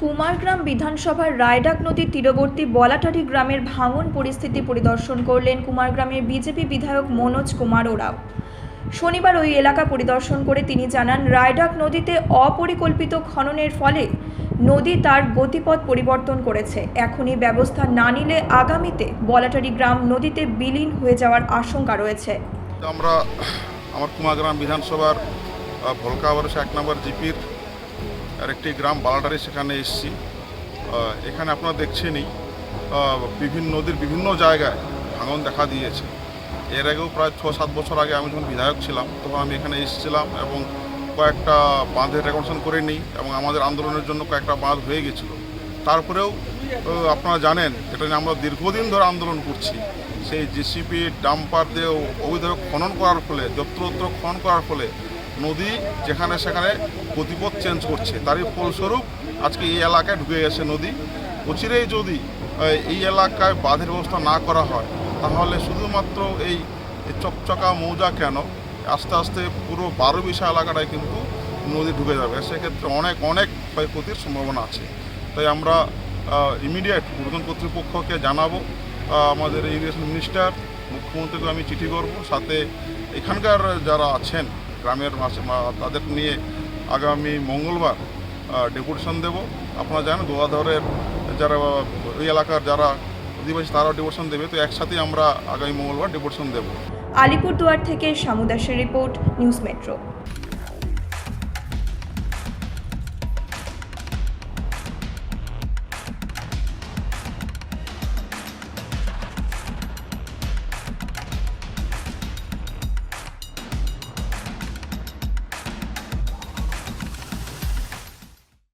কুমারগ্রাম বিধানসভার রায়ডাক নদীর তীরবর্তী বলাটারি গ্রামের ভাঙন পরিস্থিতি পরিদর্শন করলেন কুমারগ্রামের বিজেপি বিধায়ক মনোজ কুমার ওরাও। শনিবার ওই এলাকা পরিদর্শন করে তিনি জানান রায়ডাক নদীতে অপরিকল্পিত খননের ফলে নদী তার গতিপথ পরিবর্তন করেছে। এখনই ব্যবস্থা না নিলে আগামীতে বলাটারি গ্রাম নদীতে বিলীন হয়ে যাওয়ার আশঙ্কা রয়েছে। আমরা আমার কুমাগ্রাম বিধানসভার আহ, এক নম্বর জিপির আর একটি গ্রাম বালাটারি সেখানে এসেছি। এখানে আপনারা দেখছেনই বিভিন্ন নদীর বিভিন্ন জায়গায় ভাঙন দেখা দিয়েছে। এর আগেও প্রায় ছ সাত বছর আগে আমি যখন বিধায়ক ছিলাম, তখন আমি এখানে এসেছিলাম এবং কয়েকটা বাঁধের রেকনশন করে নিই এবং আমাদের আন্দোলনের জন্য কয়েকটা বাঁধ হয়ে গেছিল। তারপরেও আপনারা জানেন, এটা নিয়ে আমরা দীর্ঘদিন ধরে আন্দোলন করছি। সেই জিসিপি ডাম্পার দিয়ে অবৈধভাবে খনন করার ফলে, যত্রতত্র খনন করার ফলে নদী যেখানে সেখানে গতিপথ চেঞ্জ করছে। তারই ফলস্বরূপ আজকে এই এলাকায় ঢুকে গেছে নদী। অচিরেই যদি এই এলাকায় বাঁধের ব্যবস্থা না করা হয়, তাহলে শুধুমাত্র এই চকচকা মৌজা কেন? আস্তে আস্তে পুরো বারো বিশা এলাকাটায় কিন্তু নদী ঢুকে যাবে। সেক্ষেত্রে অনেক অনেক ক্ষয়ক্ষতির সম্ভাবনা আছে। তাই আমরা ইমিডিয়েট ঊর্ধ্বতন কর্তৃপক্ষকে জানাব। আমাদের ইরিগেশন মিনিস্টার মুখ্যমন্ত্রীকে আমি চিঠি করব। সাথে এখানকার যারা আছেন গ্রামের মাসে তাদের নিয়ে আগামী মঙ্গলবার ডেপুটেশন দেব। আপনারা জানেন গোয়াধরের যারা, ওই এলাকার যারা অধিবাসী তারাও ডেপুটেশন দেবে। তো একসাথেই আমরা আগামী মঙ্গলবার ডেপুটেশন দেব। আলিপুরদুয়ার থেকে সামুদাসের রিপোর্ট, নিউজ মেট্রো।